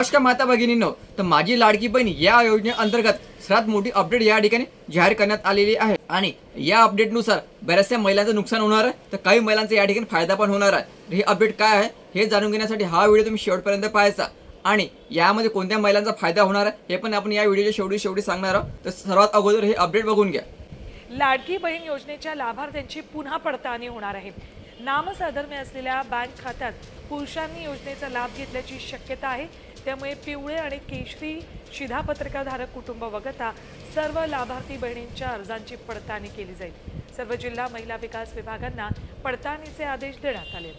नमस्कार माता भगिनींनो तर माझी लाडकी बहीण या योजनेअंतर्गत सर्वात मोठी अपडेट या ठिकाणी जाहीर करण्यात आलेली आहे. आणि या अपडेटनुसार बऱ्याचशा महिलांचं नुकसान होणार आहे तर काही महिलांचा या ठिकाणी फायदा पण होणार आहे. हे अपडेट काय आहे हे जाणून घेण्यासाठी हा व्हिडिओ तुम्ही शेवटपर्यंत पाहायचा. आणि यामध्ये कोणत्या महिलांचा फायदा होणार आहे हे पण आपण या व्हिडिओच्या शेवटी शेवटी सांगणार आहोत. तर सर्वात अगोदर हे अपडेट बघून घ्या. लाडकी बहीण योजनेच्या लाभार्थ्यांची पुन्हा पडताळणी होणार आहे. नामसाधर्म्य असलेल्या बँक खात्यात पुरुषांनी योजनेचा लाभ घेतल्याची शक्यता आहे. त्यामुळे पिवळे आणि केशरी शिधापत्रकाधारक कुटुंब वगळता सर्व लाभार्थी बहिणींच्या अर्जांची पडताळणी केली जाईल. सर्व जिल्हा महिला विकास विभागांना पडताळणीचे आदेश देण्यात आले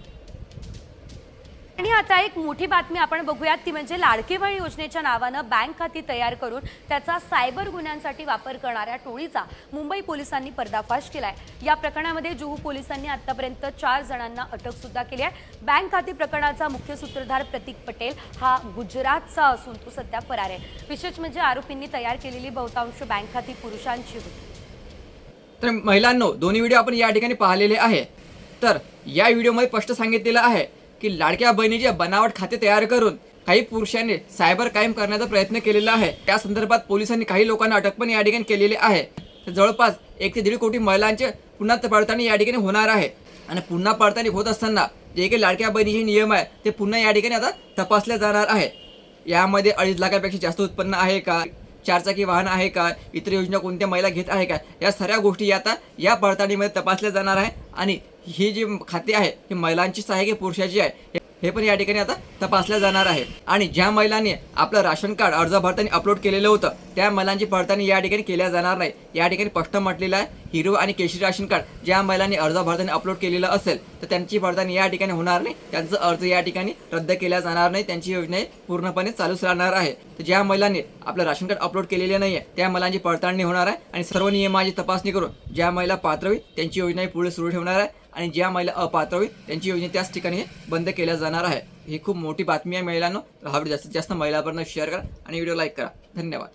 आणि आता एक मोठी बातमी आपण बघूयात ती म्हणजे लाडकी बहीण योजनेच्या नावानं बँक खाती तयार करून त्याचा सायबर गुन्ह्यांसाठी वापर करणाऱ्या टोळीचा मुंबई पोलिसांनी पर्दाफाश केलाय. या प्रकरणामध्ये जुहू पोलिसांनी आतापर्यंत चार जणांना अटक सुद्धा केली आहे. बँक खाती प्रकरणाचा मुख्य सूत्रधार प्रतीक पटेल हा गुजरातचा असून तो सध्या फरार आहे. विशेष म्हणजे आरोपींनी तयार केलेली बहुतांश बँक खाती पुरुषांची होती. तर महिलांनो दोन्ही व्हिडिओ आपण या ठिकाणी पाहिलेले आहे तर या व्हिडिओमध्ये स्पष्ट सांगितलेलं आहे की लाडक्या बहिणीचे बनावट खाते तयार करून काही पुरुषांनी सायबर क्राईम करण्याचा प्रयत्न केलेला आहे. त्या संदर्भात पोलिसांनी काही लोकांना अटक पण या ठिकाणी केलेली आहे. तर जवळपास एक ते दीड कोटी महिलांचे पुन्हा पडताळणी या ठिकाणी होणार आहे. आणि पुन्हा पडताळणी होत असताना जे काही लाडक्या बहिणीचे नियम आहे ते पुन्हा या ठिकाणी आता तपासले जाणार आहे. यामध्ये अडीच लाखापेक्षा जास्त उत्पन्न आहे का? चारचाकी वाहन आहे का? इतर योजना कोणत्या महिला घेत आहे का? या सर्व गोष्टी आता या पडताळणीमध्ये तपासल्या जाणार आहे. आणि ही जी खाते आहे ही महिलांचीच आहे की पुरुषाची आहे हे- हे पण या ठिकाणी आता तपासल्या जाणार आहे. आणि ज्या महिलांनी आपलं राशन कार्ड अर्ज भरताना अपलोड केलेलं होतं त्या महिलांची पडताळणी या ठिकाणी केल्या जाणार नाही. या ठिकाणी स्पष्ट म्हटलेलं आहे हिरो आणि केशरी राशन कार्ड ज्या महिलांनी अर्ज भरताना अपलोड केलेलं असेल तर त्यांची पडताळणी या ठिकाणी होणार नाही. त्यांचं अर्ज या ठिकाणी रद्द केला जाणार नाही. त्यांची योजना पूर्णपणे चालूच राहणार आहे. तर ज्या महिलांनी आपलं राशन कार्ड अपलोड केलेले नाही आहे त्या महिलांची पडताळणी होणार आहे. आणि सर्व नियमाची तपासणी करून ज्या महिला पात्र होईल त्यांची योजना पुढे सुरू ठेवणार आहे. आणि ज्या महिला अपात्र होईल त्यांची योजना त्याच ठिकाणी बंद केल्या जाणार आहे ही खूप मोठी बातमी आहे महिलांनो. तर हा व्हिडिओ जास्तीत जास्त महिलांपर्यंत शेअर करा आणि व्हिडिओ लाईक करा. धन्यवाद.